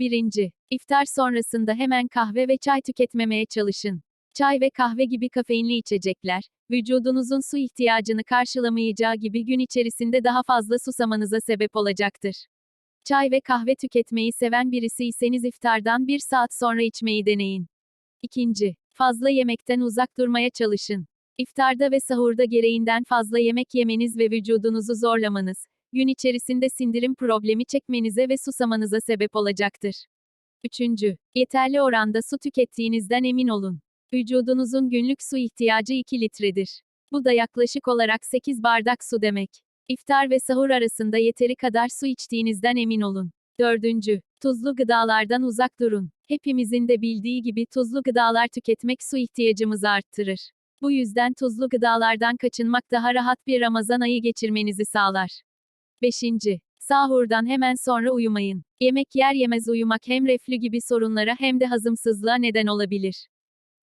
1. İftar sonrasında hemen kahve ve çay tüketmemeye çalışın. Çay ve kahve gibi kafeinli içecekler, vücudunuzun su ihtiyacını karşılamayacağı gibi gün içerisinde daha fazla susamanıza sebep olacaktır. Çay ve kahve tüketmeyi seven birisiyseniz iftardan bir saat sonra içmeyi deneyin. 2. Fazla yemekten uzak durmaya çalışın. İftarda ve sahurda gereğinden fazla yemek yemeniz ve vücudunuzu zorlamanız, gün içerisinde sindirim problemi çekmenize ve susamanıza sebep olacaktır. 3. Yeterli oranda su tükettiğinizden emin olun. Vücudunuzun günlük su ihtiyacı 2 litredir. Bu da yaklaşık olarak 8 bardak su demek. İftar ve sahur arasında yeteri kadar su içtiğinizden emin olun. 4. Tuzlu gıdalardan uzak durun. Hepimizin de bildiği gibi tuzlu gıdalar tüketmek su ihtiyacımızı arttırır. Bu yüzden tuzlu gıdalardan kaçınmak daha rahat bir Ramazan ayı geçirmenizi sağlar. 5. Sahurdan hemen sonra uyumayın. Yemek yer yemez uyumak hem reflü gibi sorunlara hem de hazımsızlığa neden olabilir.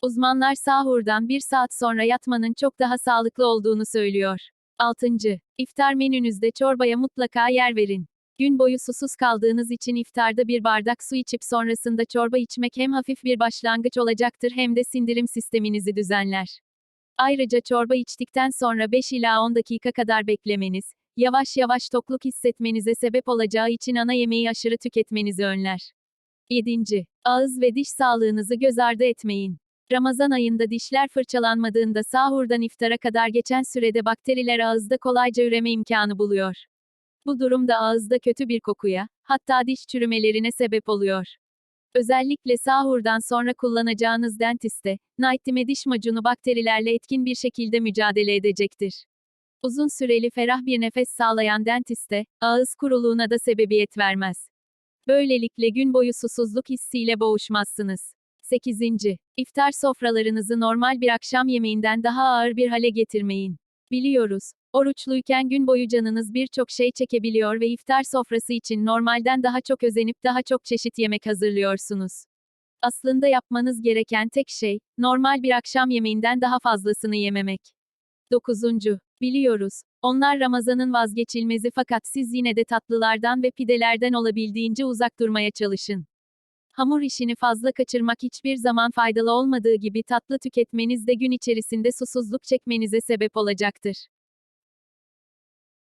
Uzmanlar sahurdan bir saat sonra yatmanın çok daha sağlıklı olduğunu söylüyor. 6. İftar menünüzde çorbaya mutlaka yer verin. Gün boyu susuz kaldığınız için iftarda bir bardak su içip sonrasında çorba içmek hem hafif bir başlangıç olacaktır hem de sindirim sisteminizi düzenler. Ayrıca çorba içtikten sonra 5 ila 10 dakika kadar beklemeniz, yavaş yavaş tokluk hissetmenize sebep olacağı için ana yemeği aşırı tüketmenizi önler. 7. Ağız ve diş sağlığınızı göz ardı etmeyin. Ramazan ayında dişler fırçalanmadığında sahurdan iftara kadar geçen sürede bakteriler ağızda kolayca üreme imkanı buluyor. Bu durumda ağızda kötü bir kokuya, hatta diş çürümelerine sebep oluyor. Özellikle sahurdan sonra kullanacağınız dentiste, Nightime diş macunu bakterilerle etkin bir şekilde mücadele edecektir. Uzun süreli ferah bir nefes sağlayan dentiste, ağız kuruluğuna da sebebiyet vermez. Böylelikle gün boyu susuzluk hissiyle boğuşmazsınız. 8. İftar sofralarınızı normal bir akşam yemeğinden daha ağır bir hale getirmeyin. Biliyoruz, oruçluyken gün boyu canınız birçok şey çekebiliyor ve iftar sofrası için normalden daha çok özenip daha çok çeşit yemek hazırlıyorsunuz. Aslında yapmanız gereken tek şey, normal bir akşam yemeğinden daha fazlasını yememek. 9. Biliyoruz, onlar Ramazan'ın vazgeçilmezi fakat siz yine de tatlılardan ve pidelerden olabildiğince uzak durmaya çalışın. Hamur işini fazla kaçırmak hiçbir zaman faydalı olmadığı gibi tatlı tüketmeniz de gün içerisinde susuzluk çekmenize sebep olacaktır.